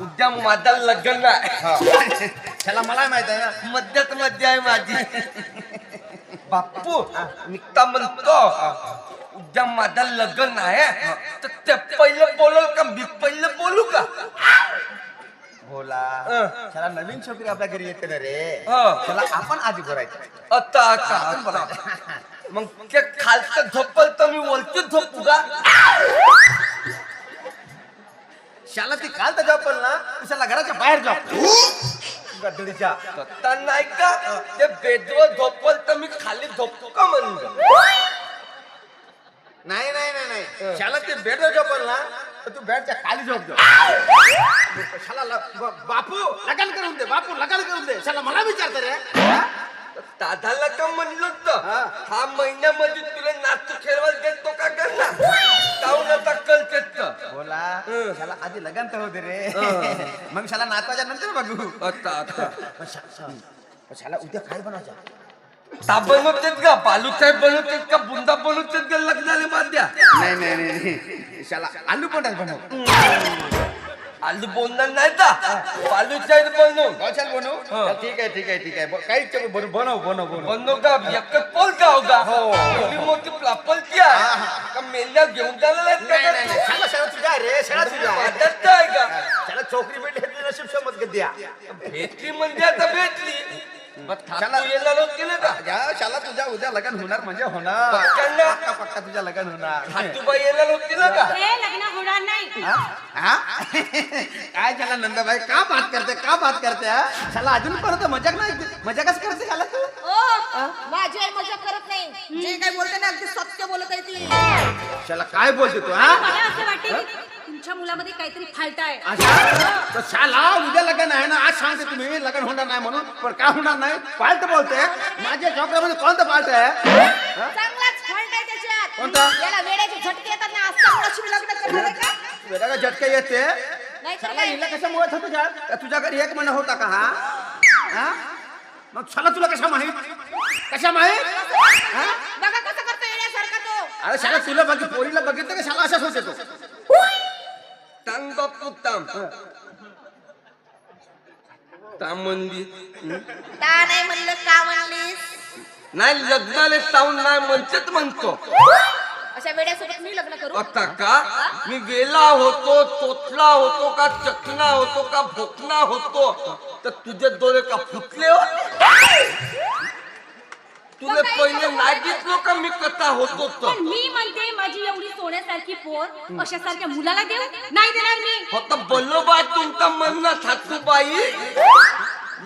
उद्या माझा लग्न आहे मला माहीत आहे ना मध्यात मध्य आहे माझी बापू निघता म्हणतो उद्या माझा लग्न आहे तर ते पहिलं बोलल का मी पहिलं बोलू का बोला. अं. शाला नवीन छोकरी आपल्या घरी येते ना रे. हं. शाला आपण आधी बोलायचं. आता आता मग ते खालचं झोपल तर मी वरती झोपू का शाला ती काल तर जॉब ना? शाला घराच्या बाहेर जॉब गदडीच्या आता नाही का? ते बेडवर झोपल तर मी खाली झोपू का म्हणलं. नाही नाही नाही शाला ते बेडवर झोपल ना? तू बेडच्या खाली झोप जा शाला ल- ब- बापू लग्न करून दे बापू लग्न करून दे. शाला मला विचारते रे? दादाला का म्हणलं तर हा. हा महिन्यामध्ये तुला नातू खेळवायला देतो का करणार काऊन आता कल तर. बोला. शाला आधी लग्न तर होते रे. मग शाला नातवाच्या नंतर बघू. आता आता. पण शा- शा- शाला उद्या काय बनायचं ता बनवतेत का? बालूसाहेब बनवतेत का? बुंदा बनवतेत का? लग्नाला माद्या नाही नाही नाही. आलू पण बनव. आलू बोलणार नाही का? कशाला बनवू. हं. चल, ठीक आहे ठीक आहे ठीक आहे. ब- काही नको बनव बनव बनव. बनव बनव का? एक पोल का होगा? एवढी मोठी प्लापलची आहे का मेल्या घेऊन जाणार आहेत नाही नाही का नाही. शाला शाळा तुझ्या आहे रे शाळा तुझ्या आहे. वाटत आहे का चोकरी भेटली नशीब भेटली म्हणजे आता का या शाला तुझ्या उद्या लग्न होणार म्हणजे होणार? पक्का पक्का तुझ्या लग्न होणार. हातूबाई येणार होती ना का? हे लग्न होणार नाही. हा? हा? काय झाला नंदाबाई? का बात करते का बात करते हा? शाला अजून परत मजाक नाही मजाकच करते शाला तू? ओ माझी आई मजा करत नाही. जे काय बोलते ना अगदी सत्य बोलत आहे ती. शाला काय बोलते तू हा? मला असं वाटते की तुमच्या मुलामध्ये काहीतरी फाल्ट आहे अशा शाला उद्या लग्न आहे ना आज सांगते तुम्ही लग्न होणार नाही म्हणून पण काय होणार नाही? पालट बोलते. माझ्या चॉकल्यामध्ये कोणतं पालट आहे? हा? चांगलाच फाल्ट आहे त्याच्यात. कोणता? याला वेड्याचे झटके येतात ना असता लग्न करणार आहे का? वेगळा का झटका येते. नाही तर शाला काय? हिला कशामुळे होत तुझ्या घरी एक महिना होता का हा? हा? मग शाला तुला कशा माहीत? कशा माहीत? हा? बघा कसं करतो येण्यासारखा तो. अरे शाला तुला बघ पोरीला बघितलं का शाला असाच होते तो? तांग बापू ताम ताम मंदी का नाही म्हणलं का म्हणलीस? नाही लग्नाला साऊंड नाही म्हणतेच म्हणतो. अशा वेड्यासोबत मी लग्न करू? आता का? मी वेला होतो तोतला होतो का चकना होतो का भोकना होतो? तर तुझे डोळे का फुटले हो? तुला पहिले करू? नाही दिसलो का मी कथा होतो तर पण मी म्हणते माझी एवढी सोन्यासारखी पोर अशासारख्या मुलाला देऊ? नाही देणार मी. फक्त बल्लोबाई तुमचा म्हणणं सासूबाई.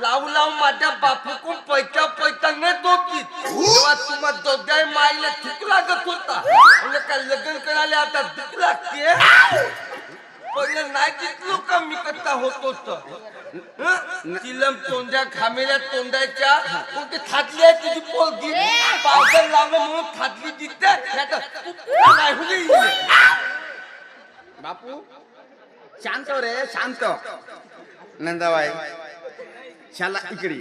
लावू लावू माझ्या बापूकून पैसा पैसा नेत होती तेव्हा तुम्हा दोघाही मायला ठीक लागत होता. म्हणजे काय लग्न करायला आता ठीक लागते? नाही दिसलो का मी कसा होतो तर तिलम तोंड्या खामेल्या तोंडाच्या कोणती थाटली आहे तुझी पोरगी? पावडर लावलं म्हणून दिसते नाही हुली. बापू शांत हो रे शांत नंदाबाई शाला इकडे.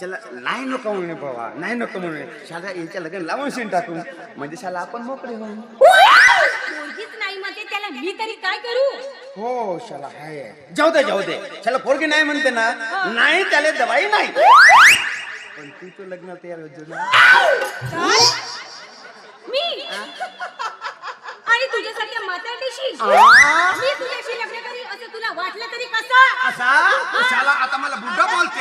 शाला नाही नको म्हणून बाबा नाही नको म्हणून शाला याच्या लग्न लावून शिन टाकू म्हणजे शाला आपण मोकळे होऊ. नाही म्हणते त्याला मी तरी काय करू? हो शाला हाय. जाऊ दे जाऊ दे. शाला पोरगी नाही म्हणते ना नाही त्याला दवाई नाही. पण तू तो लग्न तयार होतो ना. काय? मी? आणि तुझ्यासारख्या? मी तुझ्याशी लग्न करी असं तुला वाटलं तरी कसं? असा? शाला आता मला बुड्ढा बोलते.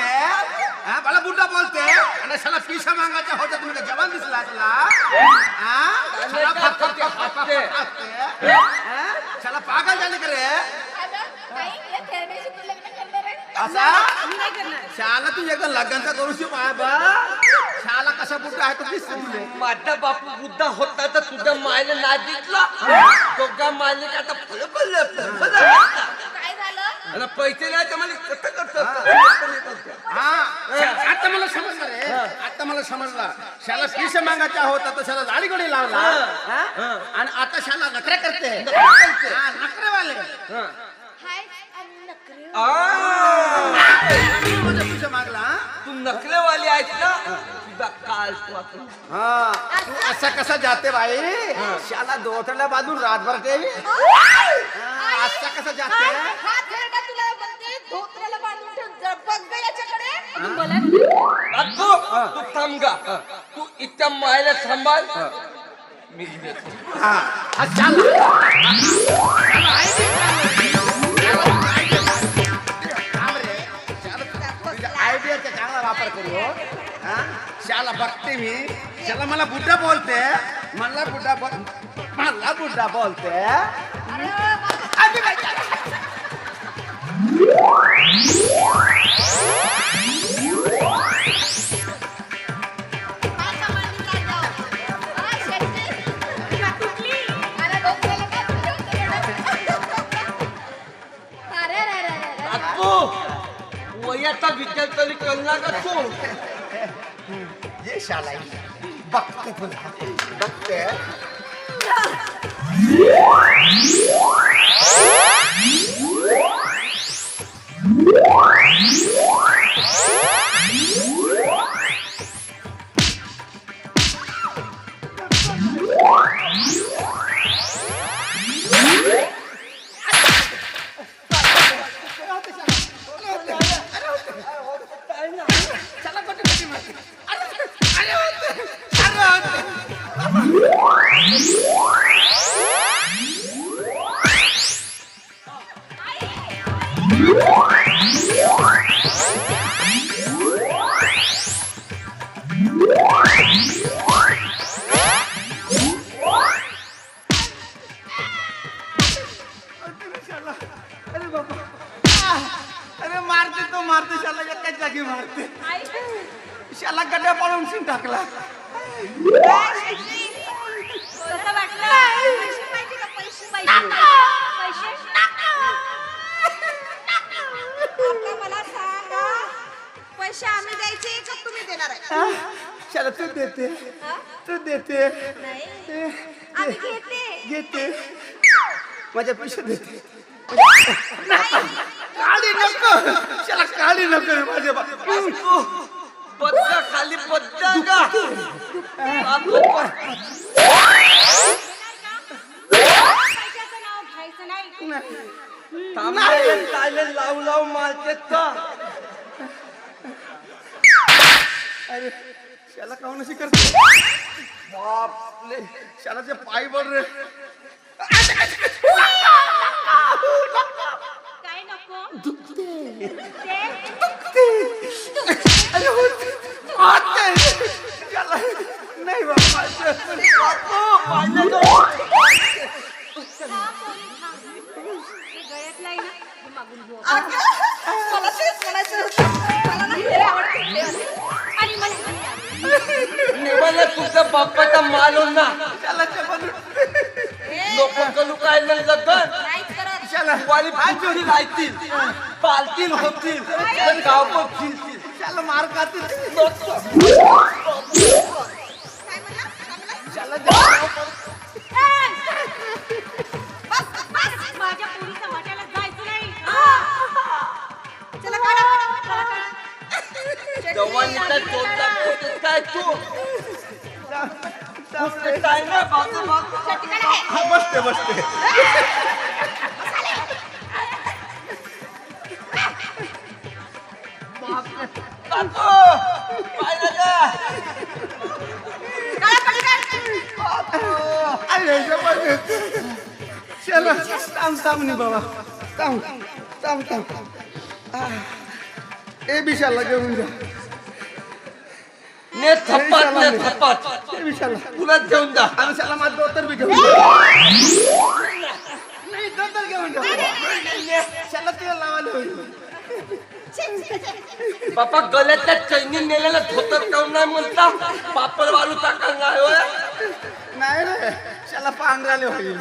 हा, मला बुड्ढा बोलते. आणि शाला पिशा मागायचा होता तुम्ही जवान दिसला तुला हा? शाला फक- फक- फक- फक- शाला पागल झाले का रे? असा? मी नाही करणार. शाला तू एकदा लग्नाचा करू शी पाय बा. शाला कसा बुड्ढा आहे तो दिसतो तुले. माझा बापू बुद्धा होता तर तुझ्या मायने नाही दिसला दोघा मायने का आता फळ पडलं. काय आणि पैसे नाही तर मला कसं करतो हा. आता मला समजलं रे. आता मला समजला. शाला पिशा मागायचा होता तो शाला गोडी लावला. हा? आणि आता शाला नखरे करते. हा, नखरेवाले. हाय नखरे. आ. नकलेवाली आहेत ना? तुझा काल तू आता. हा. तू असा कसा जाते बाई? शाला दोतरला बाजून रातभर ठेवी असा कसा जाते? हात धरला तुला बघते धोत्राला बांधून ठेव जरा बघ गं याच्याकडे मला अक्को, तू थांब गा. तू इथं मायला सांभाळ मी आयडियाचा चांगला वापर करू हो. हा? शाला बघते मी. शाला मला बुड्ढा बोलते. मला बुड्ढा बोल मला बुड्ढा बोलते. काय तरी कळला का तू ये शाला बघते तुला बघते अरे शिन टाकला. कसं वाटलं पैसे पाहिजे का पैसे पैसे पैसे आता मला सांगा पैसे आम्ही द्यायचे का तुम्ही देणार आहे शाला तू देते. तू देते. आम्ही घेते. घेते. माझ्या पैसे देते. काळी नको. शाला काळी नको माझ्या बा- पत्ता खाली पत्ता का? अक्को, ब- नाव घ्यायचं नाही थांबले लावू लावू मारते का अरे शाला काऊन अशी करते बापले शालाचे पाय बड रे काय नको नाही मला तेच म्हणायचं होतं. मला ना खेळ आवडते खेळ. आणि मला घरी आली. निवाला तुझ्या बाप्पाचा मालो ना लोक कलू काय नाही करत. शाला वाली पाचोरी राहतील पालतील होतील गावभर फिरतील शाला मार खाते काय म्हणला? काय म्हणला? शाला जा- माझ्या पोरीच्या वाट्याला जायचं नाही चला काढा, काढा, चला काढा. जवानीचा चोरटा कुठे काय तू कुठे काय ना बाजू बाजू शेट्टी काढा हे. हा, बसते बसते अरे जबरदस्त. चला. थांब थांब नाही बाबा. थांब थांब थांब. आह. ए बिशाला घेऊन जा. ने थप्पात ने थप्पात ए तुला घेऊन जा. आणि शाला माझं दोतर बी घेऊन जा. नाही दोतर घेऊन जा. शाला तुला लावायला होईल. बापा गळ्यातल्या चैनी नेलेला धोतर काऊन नाही म्हणता? पापड वालू टाका नाही होय? नाही रे. शाला पांढराले होईल.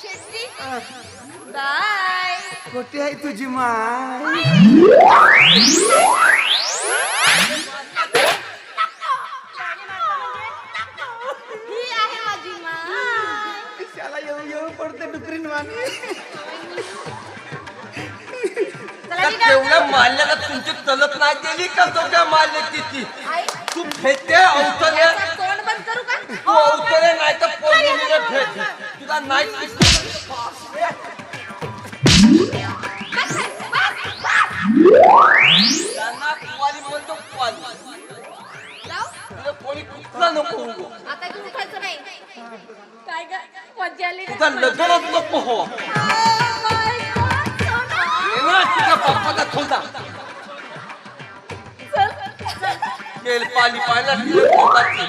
शेट्टी. बाय. कुठे आहे तुझी माय. ही आहे माझी माय. शाला येऊ येऊ पडते डुकरीन वाणी चला आली का? तेवढ्या माल्याला तुमची तलत नाही दिली का? दोघ्या मारले तिची आई. तू फेटे अवतरे तू अवतरे नाही तर पौर्णिमेला फेट तुला नाही बस, बस, बस. त्यांना कुवारी म्हणतो कुवारी. जाऊ. तुला कोणी कुठला नको उगो. आता तू उठायचं नाही. काय ग? मज्जा आली तुझा लग्नच नको हो. तुझ्या पाहिला तुझ्या पोटाची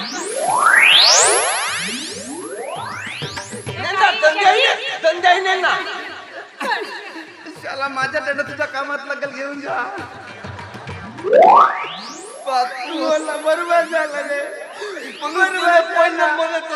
ने? शाला माझ्या टेंड तुझ्या कामात लागेल घेऊन जा. बरोबर झालं रे. बरोबर पण म्हणत